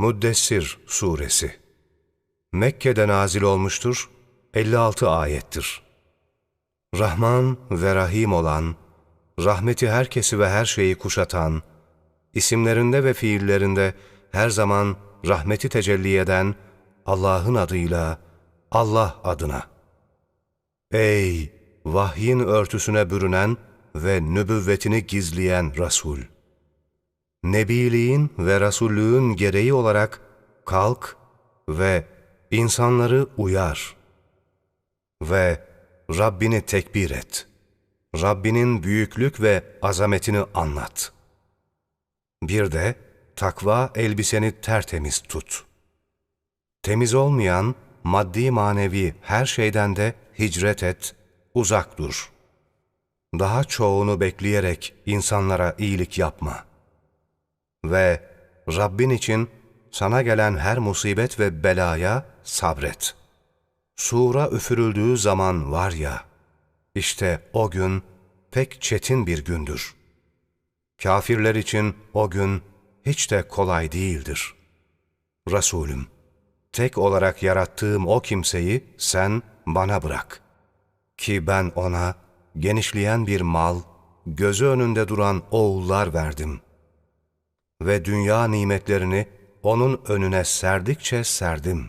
Müddessir Suresi Mekke'de nazil olmuştur, 56 ayettir. Rahman ve Rahim olan, rahmeti herkesi ve her şeyi kuşatan, isimlerinde ve fiillerinde her zaman rahmeti tecelli eden Allah'ın adıyla, Allah adına. Ey vahyin örtüsüne bürünen ve nübüvvetini gizleyen Resul! Nebiliğin ve Rasullüğün gereği olarak kalk ve insanları uyar ve Rabbini tekbir et. Rabbinin büyüklük ve azametini anlat. Bir de takva elbiseni tertemiz tut. Temiz olmayan maddi manevi her şeyden de hicret et, uzak dur. Daha çoğunu bekleyerek insanlara iyilik yapma. Ve Rabbin için sana gelen her musibet ve belaya sabret. Sura üfürüldüğü zaman var ya, işte o gün pek çetin bir gündür. Kafirler için o gün hiç de kolay değildir. Resulüm, tek olarak yarattığım o kimseyi sen bana bırak. Ki ben ona genişleyen bir mal, gözü önünde duran oğullar verdim. Ve dünya nimetlerini onun önüne serdikçe serdim.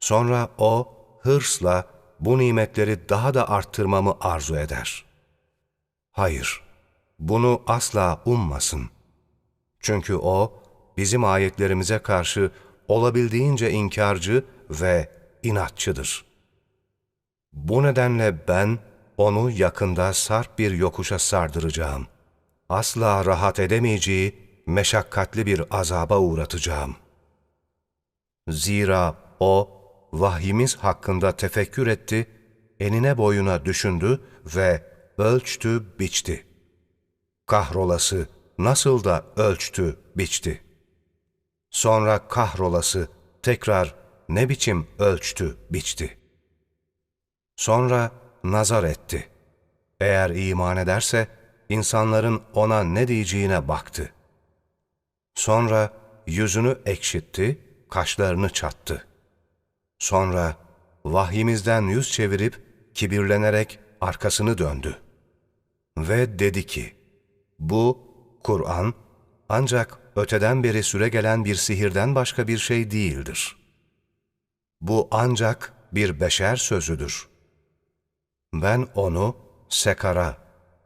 Sonra o hırsla bu nimetleri daha da arttırmamı arzu eder. Hayır, bunu asla ummasın. Çünkü o, bizim ayetlerimize karşı olabildiğince inkarcı ve inatçıdır. Bu nedenle ben onu yakında sarp bir yokuşa sardıracağım. Asla rahat edemeyeceği meşakkatli bir azaba uğratacağım. Zira o, vahyimiz hakkında tefekkür etti, enine boyuna düşündü ve ölçtü, biçti. Kahrolası nasıl da ölçtü, biçti. Sonra kahrolası tekrar ne biçim ölçtü, biçti. Sonra nazar etti. Eğer iman ederse, insanların ona ne diyeceğine baktı. Sonra yüzünü ekşitti, kaşlarını çattı. Sonra vahyimizden yüz çevirip kibirlenerek arkasını döndü. Ve dedi ki, bu Kur'an ancak öteden beri süre gelen bir sihirden başka bir şey değildir. Bu ancak bir beşer sözüdür. Ben onu sekara,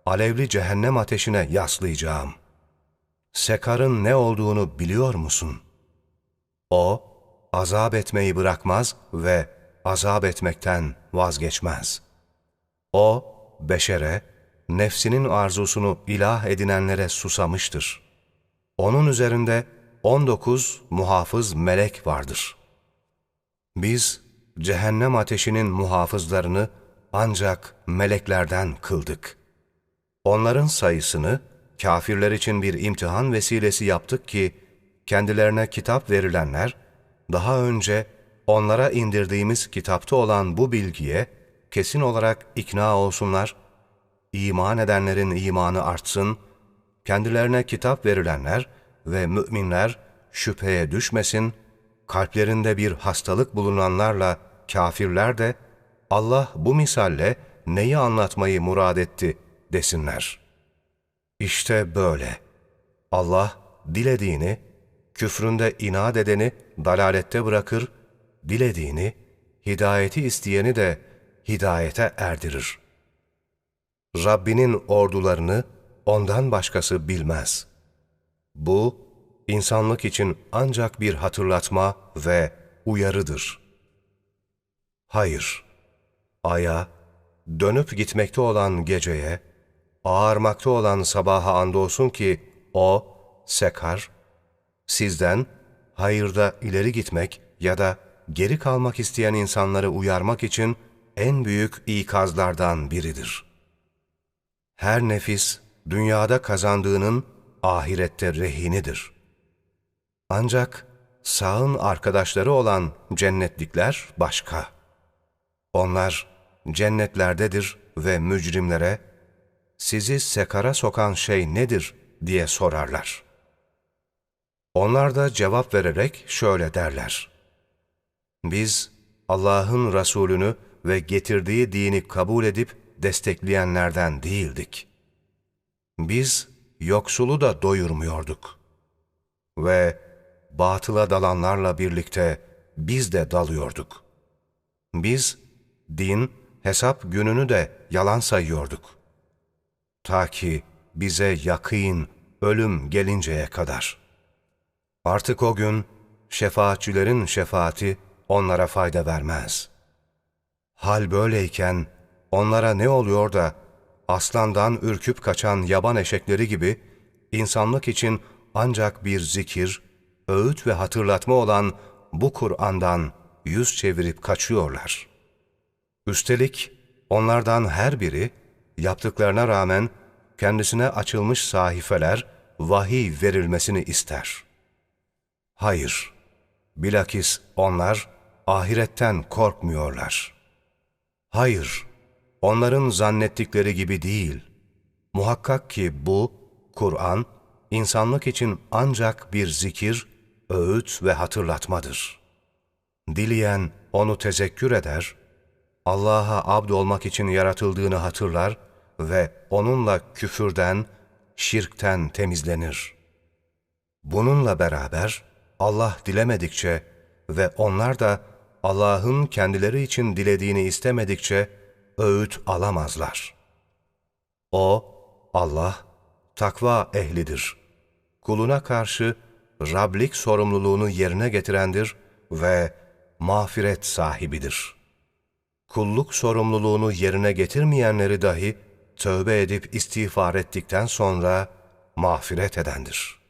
alevli cehennem ateşine yaslayacağım. Sekarın ne olduğunu biliyor musun? O, azap etmeyi bırakmaz ve azap etmekten vazgeçmez. O, beşere, nefsinin arzusunu ilah edinenlere susamıştır. Onun üzerinde 19 muhafız melek vardır. Biz cehennem ateşinin muhafızlarını ancak meleklerden kıldık. Onların sayısını kafirler için bir imtihan vesilesi yaptık ki kendilerine kitap verilenler daha önce onlara indirdiğimiz kitapta olan bu bilgiye kesin olarak ikna olsunlar, iman edenlerin imanı artsın, kendilerine kitap verilenler ve müminler şüpheye düşmesin, kalplerinde bir hastalık bulunanlarla kafirler de Allah bu misalle neyi anlatmayı murad etti desinler. İşte böyle. Allah dilediğini, küfründe inat edeni dalalette bırakır, dilediğini, hidayeti isteyeni de hidayete erdirir. Rabbinin ordularını ondan başkası bilmez. Bu, insanlık için ancak bir hatırlatma ve uyarıdır. Hayır, aya, dönüp gitmekte olan geceye, ağarmakta olan sabaha andolsun ki o, sekar, sizden hayırda ileri gitmek ya da geri kalmak isteyen insanları uyarmak için en büyük ikazlardan biridir. Her nefis dünyada kazandığının ahirette rehinidir. Ancak sağın arkadaşları olan cennetlikler başka. Onlar cennetlerdedir ve mücrimlere sizi sekara sokan şey nedir diye sorarlar.'' Onlar da cevap vererek şöyle derler. Biz Allah'ın Resulünü ve getirdiği dini kabul edip destekleyenlerden değildik. Biz yoksulu da doyurmuyorduk. Ve batıla dalanlarla birlikte biz de dalıyorduk. Biz din, hesap gününü de yalan sayıyorduk. Ta ki bize yakın, ölüm gelinceye kadar. Artık o gün şefaatçilerin şefaati onlara fayda vermez. Hal böyleyken onlara ne oluyor da aslandan ürküp kaçan yaban eşekleri gibi insanlık için ancak bir zikir, öğüt ve hatırlatma olan bu Kur'an'dan yüz çevirip kaçıyorlar. Üstelik onlardan her biri yaptıklarına rağmen kendisine açılmış sahifeler, vahiy verilmesini ister. Hayır, bilakis onlar ahiretten korkmuyorlar. Hayır, onların zannettikleri gibi değil. Muhakkak ki bu, Kur'an, insanlık için ancak bir zikir, öğüt ve hatırlatmadır. Dileyen onu tezekkür eder, Allah'a abd olmak için yaratıldığını hatırlar ve onunla küfürden, şirkten temizlenir. Bununla beraber Allah dilemedikçe ve onlar da Allah'ın kendileri için dilediğini istemedikçe öğüt alamazlar. O, Allah, takva ehlidir. Kuluna karşı Rablik sorumluluğunu yerine getirendir ve mağfiret sahibidir. Kulluk sorumluluğunu yerine getirmeyenleri dahi tövbe edip istiğfar ettikten sonra mağfiret edendir.''